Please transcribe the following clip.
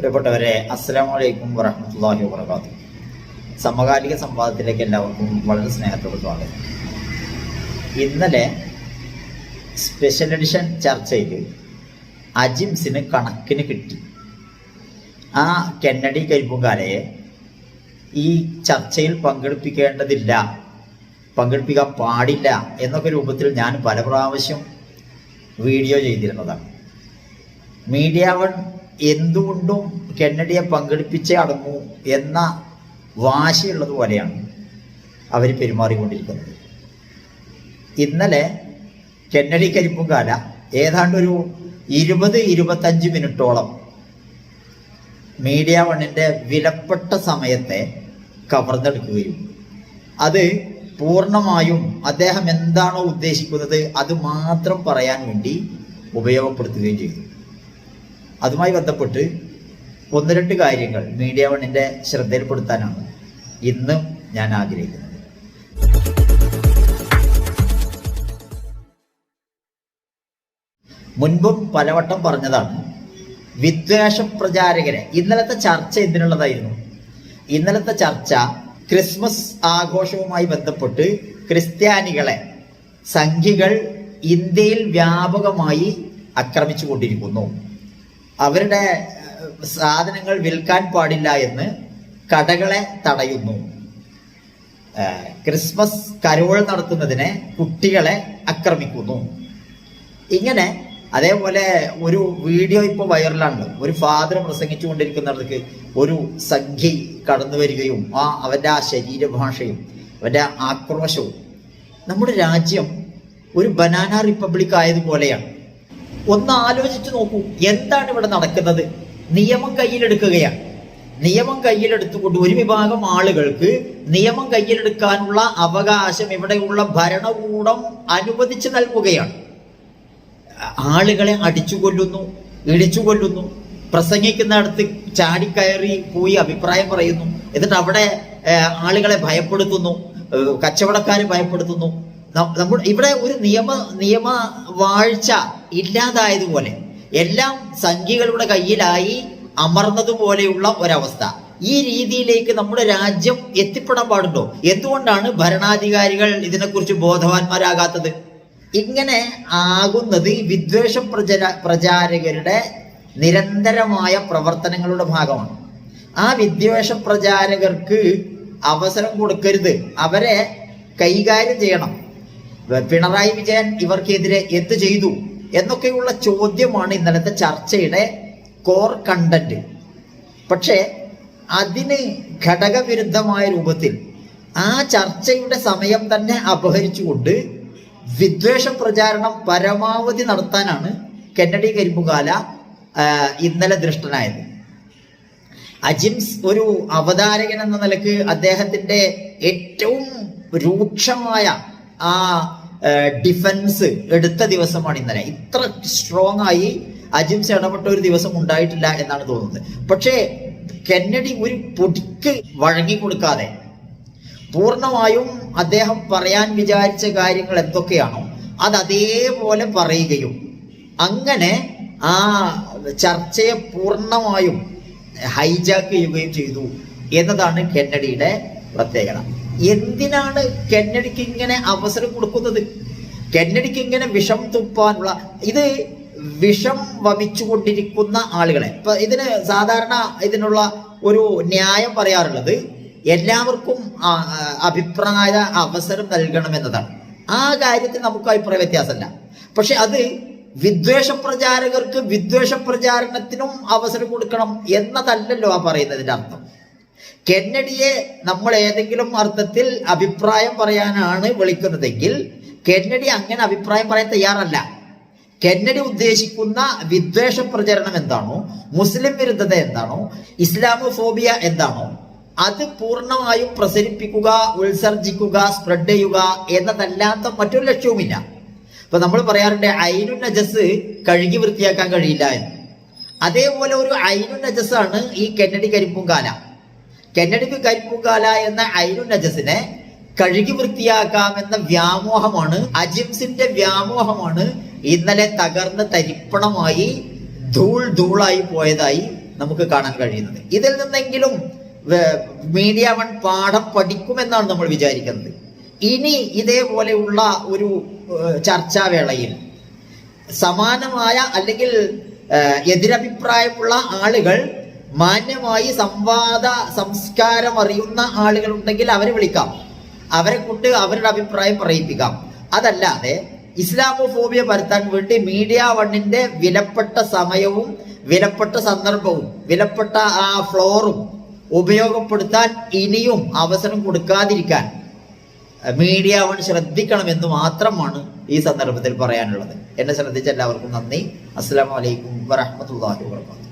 പ്രിയപ്പെട്ടവരെ അസ്സലാമലൈക്കും വറഹമത്തല്ലാഹി വാബർക്കാത്തു സമകാലിക സംവാദത്തിലേക്ക് എല്ലാവർക്കും വളരെ സ്നേഹത്തോട് സ്വാഗതം. ഇന്നലെ സ്പെഷ്യൽ എഡിഷൻ ചർച്ചയിൽ അജിംസിന് കണക്കിന് കിട്ടി. ആ കെന്നഡി കരിപ്പുകാലയെ ഈ ചർച്ചയിൽ പങ്കെടുപ്പിക്കേണ്ടതില്ല പങ്കെടുപ്പിക്കാൻ പാടില്ല എന്നൊക്കെ രൂപത്തിൽ ഞാൻ പല പ്രാവശ്യം വീഡിയോ ചെയ്തിരുന്നതാണ്. മീഡിയ വൺ എന്തുകൊണ്ടും കെന്നഡിയെ പങ്കെടുപ്പിച്ചേ അടങ്ങൂ എന്ന വാശിയുള്ളത് പോലെയാണ് അവർ പെരുമാറിക്കൊണ്ടിരിക്കുന്നത്. ഇന്നലെ കെന്നഡി കരിപ്പുംകാല ഏതാണ്ട് ഒരു ഇരുപത് ഇരുപത്തഞ്ച് മിനിറ്റോളം മീഡിയ വണ്ണിന്റെ വിലപ്പെട്ട സമയത്തെ കവർന്നെടുക്കുകയും അത് പൂർണമായും അദ്ദേഹം എന്താണോ ഉദ്ദേശിക്കുന്നത് അത് മാത്രം പറയാൻ വേണ്ടി ഉപയോഗപ്പെടുത്തുകയും ചെയ്തു. അതുമായി ബന്ധപ്പെട്ട് ഒന്ന് രണ്ട് കാര്യങ്ങൾ മീഡിയ വണ്ണിന്റെ ശ്രദ്ധയിൽപ്പെടുത്താനാണ് ഇന്നും ഞാൻ ആഗ്രഹിക്കുന്നത്. മുൻപും പലവട്ടം പറഞ്ഞതാണ് വിദ്വേഷ പ്രചാരകരെ. ഇന്നലത്തെ ചർച്ച എന്തിനുള്ളതായിരുന്നു? ഇന്നലത്തെ ചർച്ച ക്രിസ്മസ് ആഘോഷവുമായി ബന്ധപ്പെട്ട് ക്രിസ്ത്യാനികളെ സംഘികൾ ഇന്ത്യയിൽ വ്യാപകമായി ആക്രമിച്ചു കൊണ്ടിരിക്കുന്നു അവരുടെ സാധനങ്ങൾ വിൽക്കാൻ പാടില്ല എന്ന് കടകളെ തടയുന്നു. ക്രിസ്മസ് കരോൾ നടത്തുന്നതിനെ കുട്ടികളെ ആക്രമിക്കുന്നു. ഇങ്ങനെ അതേപോലെ ഒരു വീഡിയോ ഇപ്പോൾ വൈറലാണ് ഒരു ഫാദർ പ്രസംഗിച്ചു കൊണ്ടിരിക്കുന്നിടത്തേക്ക് ഒരു സംഖ്യ കടന്നു വരികയും ആ അവന്റെ ആ ശരീരഭാഷയും അവന്റെ ആക്രോശവും നമ്മുടെ രാജ്യം ഒരു ബനാന റിപ്പബ്ലിക് ആയതുപോലെയാണ്. ഒന്ന് ആലോചിച്ച് നോക്കൂ. എന്താണ് ഇവിടെ നടക്കുന്നത്? നിയമം കയ്യിലെടുക്കുകയാണ്. നിയമം കയ്യിലെടുത്തുകൊണ്ട് ഒരു വിഭാഗം ആളുകൾക്ക് നിയമം കയ്യിലെടുക്കാനുള്ള അവകാശം ഇവിടെയുള്ള ഭരണകൂടം അനുവദിച്ചു നൽകുകയാണ്. ആളുകളെ അടിച്ചു കൊല്ലുന്നു ഇടിച്ചു കൊല്ലുന്നു പ്രസംഗിക്കുന്നിടത്ത് ചാടിക്കയറി പോയി അഭിപ്രായം പറയുന്നു. എന്നിട്ട് അവിടെ ആളുകളെ ഭയപ്പെടുത്തുന്നു കച്ചവടക്കാരെ ഭയപ്പെടുത്തുന്നു. നമ്മുടെ ഇവിടെ ഒരു നിയമ നിയമ വാഴ്ച ഇല്ലാതായതുപോലെ എല്ലാം സംഖ്യകളുടെ കയ്യിലായി അമർന്നതുപോലെയുള്ള ഒരവസ്ഥ. ഈ രീതിയിലേക്ക് നമ്മുടെ രാജ്യം എത്തിപ്പെടാൻ പാടുണ്ടോ? എന്തുകൊണ്ടാണ് ഭരണാധികാരികൾ ഇതിനെക്കുറിച്ച് ബോധവാന്മാരാകാത്തത്? ഇങ്ങനെ ആകുന്നത് വിദ്വേഷ പ്രചര പ്രചാരകരുടെ നിരന്തരമായ പ്രവർത്തനങ്ങളുടെ ഭാഗമാണ്. ആ വിദ്വേഷ പ്രചാരകർക്ക് അവസരം കൊടുക്കരുത്. അവരെ കൈകാര്യം ചെയ്യണം. പിണറായി വിജയൻ ഇവർക്കെതിരെ എന്ത് ചെയ്തു എന്നൊക്കെയുള്ള ചോദ്യമാണ് ഇന്നലത്തെ ചർച്ചയുടെ കോർ കണ്ടന്റ് പക്ഷേ അതിന് ഘടകവിരുദ്ധമായ രൂപത്തിൽ ആ ചർച്ചയുടെ സമയം തന്നെ അപഹരിച്ചുകൊണ്ട് വിദ്വേഷ പ്രചാരണം പരമാവധി നടത്താനാണ് കെന്നഡി കരിമ്പുകാല ഇന്നലെ ദൃഷ്ടനായത് അജിംസ് ഒരു അവതാരകൻ എന്ന നിലയ്ക്ക് അദ്ദേഹത്തിന്റെ ഏറ്റവും രൂക്ഷമായ ആ ഡിഫൻസ് എടുത്ത ദിവസമാണ് ഇന്നലെ. ഇത്ര സ്ട്രോങ് ആയി അജിംസ് ഇടപെട്ട ഒരു ദിവസം ഉണ്ടായിട്ടില്ല എന്നാണ് തോന്നുന്നത്. പക്ഷേ കെന്നഡി ഒരു പൊടിക്ക് വഴങ്ങി കൊടുക്കാതെ പൂർണമായും അദ്ദേഹം പറയാൻ വിചാരിച്ച കാര്യങ്ങൾ എന്തൊക്കെയാണോ അത് അതേപോലെ പറയുകയും അങ്ങനെ ആ ചർച്ചയെ പൂർണമായും ഹൈജാക്ക് ചെയ്യുകയും ചെയ്തു എന്നതാണ് കെന്നഡിയുടെ പ്രത്യേകത. എന്തിനാണ് കെന്നഡിക്ക് ഇങ്ങനെ അവസരം കൊടുക്കുന്നത്? കെന്നഡിക്ക് ഇങ്ങനെ വിഷം തുപ്പാനുള്ള ഇത് വിഷം വമിച്ചുകൊണ്ടിരിക്കുന്ന ആളുകളെ. ഇപ്പൊ ഇതിന് സാധാരണ ഇതിനുള്ള ഒരു ന്യായം പറയാറുള്ളത് എല്ലാവർക്കും അഭിപ്രായ അവസരം നൽകണം എന്നതാണ് ആ കാര്യത്തിൽ നമുക്ക് അഭിപ്രായ വ്യത്യാസമല്ല. പക്ഷെ അത് വിദ്വേഷ പ്രചാരകർക്ക് വിദ്വേഷ പ്രചാരണത്തിനും അവസരം കൊടുക്കണം എന്നതല്ലല്ലോ ആ പറയുന്നതിന്റെ അർത്ഥം. കെന്നഡിയെ നമ്മൾ ഏതെങ്കിലും അർത്ഥത്തിൽ അഭിപ്രായം പറയാനാണ് വിളിക്കുന്നതെങ്കിൽ കെന്നഡി അങ്ങനെ അഭിപ്രായം പറയാൻ തയ്യാറല്ല. കെന്നഡി ഉദ്ദേശിക്കുന്ന വിദ്വേഷ പ്രചരണം എന്താണോ മുസ്ലിം വിരുദ്ധത എന്താണോ ഇസ്ലാമോഫോബിയ എന്താണോ അത് പൂർണമായും പ്രസരിപ്പിക്കുക ഉത്സർജിക്കുക സ്പ്രെഡ് ചെയ്യുക എന്നതല്ലാത്ത മറ്റൊരു ലക്ഷ്യവുമില്ല. ഇപ്പൊ നമ്മൾ പറയാറുണ്ട് ഐനു നജസ് കഴുകി വൃത്തിയാക്കാൻ കഴിയില്ല എന്ന്. അതേപോലെ ഒരു ഐനു ആണ് ഈ കെന്നഡി കരിമ്പുംകാല കെന്നഡി കരിപ്പുകാല എന്ന ഐനു നജസിനെ കഴുകി വൃത്തിയാക്കാമെന്ന വ്യാമോഹമാണ് അജിംസിന്റെ വ്യാമോഹമാണ് ഇന്നലെ തകർന്ന് തരിപ്പണമായി ധൂൾ ധൂളായി പോയതായി നമുക്ക് കാണാൻ കഴിയുന്നത്. ഇതിൽ നിന്നെങ്കിലും മീഡിയ വൺ പാഠം പഠിക്കുമെന്നാണ് നമ്മൾ വിചാരിക്കുന്നത്. ഇനി ഇതേപോലെയുള്ള ഒരു ചർച്ചാവേളയിൽ സമാനമായ അല്ലെങ്കിൽ എതിരഭിപ്രായമുള്ള ആളുകൾ മാന്യമായി സംവാദ സംസ്കാരം അറിയുന്ന ആളുകൾ ഉണ്ടെങ്കിൽ അവരെ വിളിക്കാം. അവരെ കൊണ്ട് അവരുടെ അഭിപ്രായം പറയിപ്പിക്കാം. അതല്ലാതെ ഇസ്ലാമോഫോബിയ പരത്താൻ വേണ്ടി മീഡിയ വണ്ണിന്റെ വിലപ്പെട്ട സമയവും വിലപ്പെട്ട സന്ദർഭവും വിലപ്പെട്ട ആ ഫ്ലോറും ഉപയോഗപ്പെടുത്താൻ ഇനിയും അവസരം കൊടുക്കാതിരിക്കാൻ മീഡിയ വൺ ശ്രദ്ധിക്കണമെന്ന് മാത്രമാണ് ഈ സന്ദർഭത്തിൽ പറയാനുള്ളത്. എന്നെ ശ്രദ്ധിച്ച എല്ലാവർക്കും നന്ദി. അസ്സാം വലൈക്കും വറഹമത്തല്ലാഹി വാബർക്കാത്തു